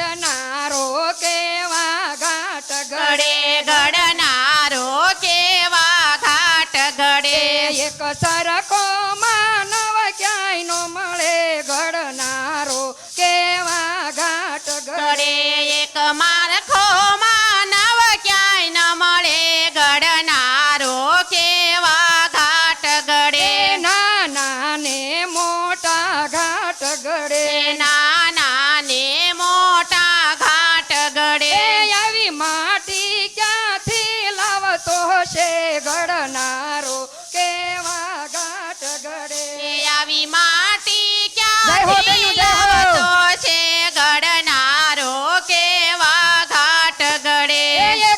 ઘડનારો કેવા ઘાટ ઘડે ઘડે ઘડનારો કેવા ઘાટ ઘડે એક સરખો માનવ ક્યાંય નો મળે? ઘડનારો કેવા ઘાટ ઘડે એક મારખો માનવ ક્યાંય ન મળે? ઘડનારો કેવા ઘાટ ઘડે નાના ને મોટા ઘાટ ઘડે નાના છે ઘડનારો કેવા ઘાટ ઘડે એ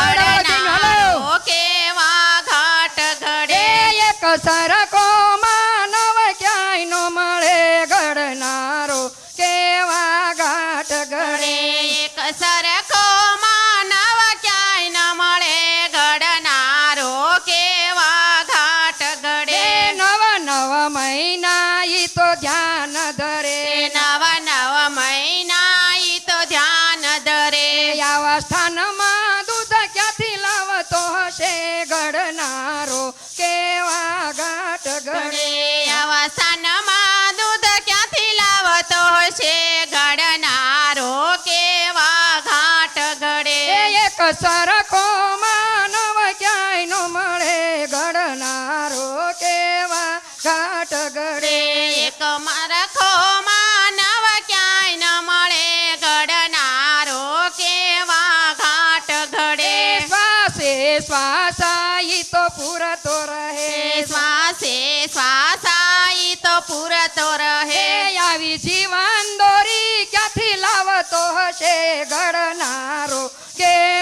ઘડનારો કેવા ઘાટ ઘડે. એક સરખો માનવ ક્યાંય નો મળે ઘડનારો? કેવા ઘાટ ઘડે? એક સરખો માનવ ક્યાંય ન મળે ઘડનારો? કેવા ઘાટ ઘડે? નવ નવ મહિના ઈ તો ધ્યાન ધરે. નવ નવ મહિના ઈ તો ધ્યાન ધરે. આવા સ્થાનમાં ઘડનારો કેવા ઘાટ ઘડે અવસાનમાં દૂધ ક્યાંથી લાવતો છે ઘડનારો કેવા ઘાટ ઘડે એક સરખો માનવ ક્યાંય નો મળે? ઘડનારો કેવા ઘાટ ઘડે એક મારખો પૂરતો રહે શ્વાસે શ્વાસાઈ તો પૂરતો રહે. આવી જીવન દોરી ક્યાંથી લાવતો હશે ઘડનારો કેવા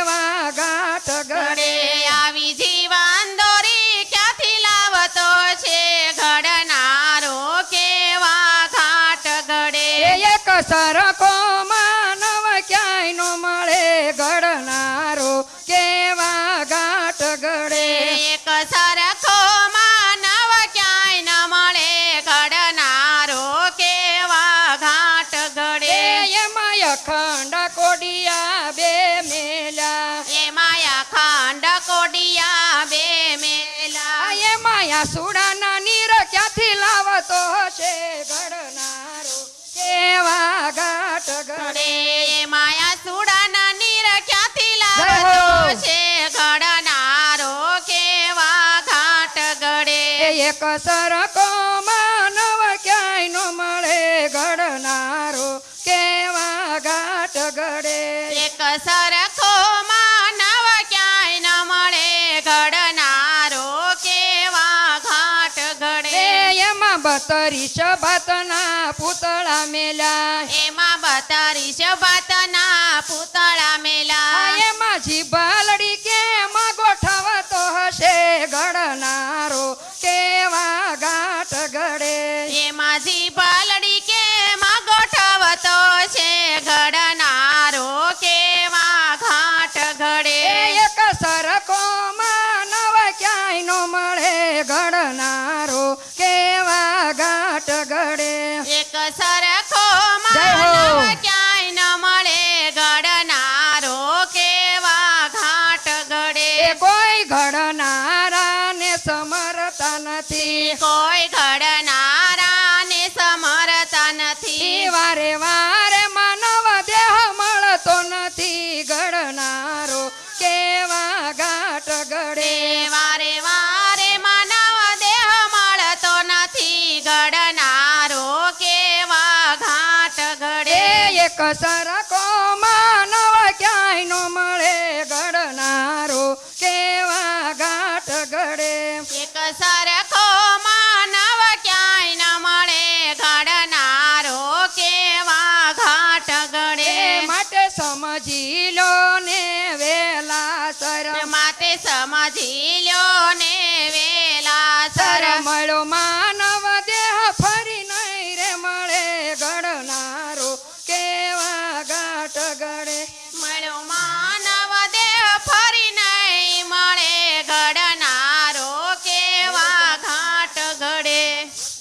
અખંડ કોડિયા બે મેલા. એમાં અખંડ કોડિયા બે મેલા. એ માયા સુડાના નીર ક્યાંથી લાવતો હશે? ઘડનારો કેવા ઘાટ ઘડે એ માયા સુડાના નીર ક્યાંથી લાવતો છે ઘડનારો કેવા ઘાટ ઘડે એક સરખો ઘડે એક સરખો માનવ ક્યાંય ન મળે ઘડનારો કેવા ઘાટ ઘડે. એમાં બતરી શબતના પૂતળા મેલા એમાં બતરી શબતના પૂતળા મેલા એમાં જીભલડી કેમ ગોઠવતો હશે? ઘડનારો કેવા ઘાટ ઘડે. એમાં જીભલડી ઘડનારો કેવા ઘાટ ગડે એક સરખો માનવ ક્યાંય ન મળે ગડનારો કેવા ઘાટ ગડે કોઈ ઘડનારા ને સમરતા નથી. કોઈ ઘડનારા કસર કો માનવ ક્યાંય નો મળે ગડનારો કેવા ગાટ ઘડે કસર કો માનવ ક્યાંય ન મળે ઘડનારો કેવા ઘાટ ગડે માટે સમજી લો ને વેલા સર માટે સમજી લો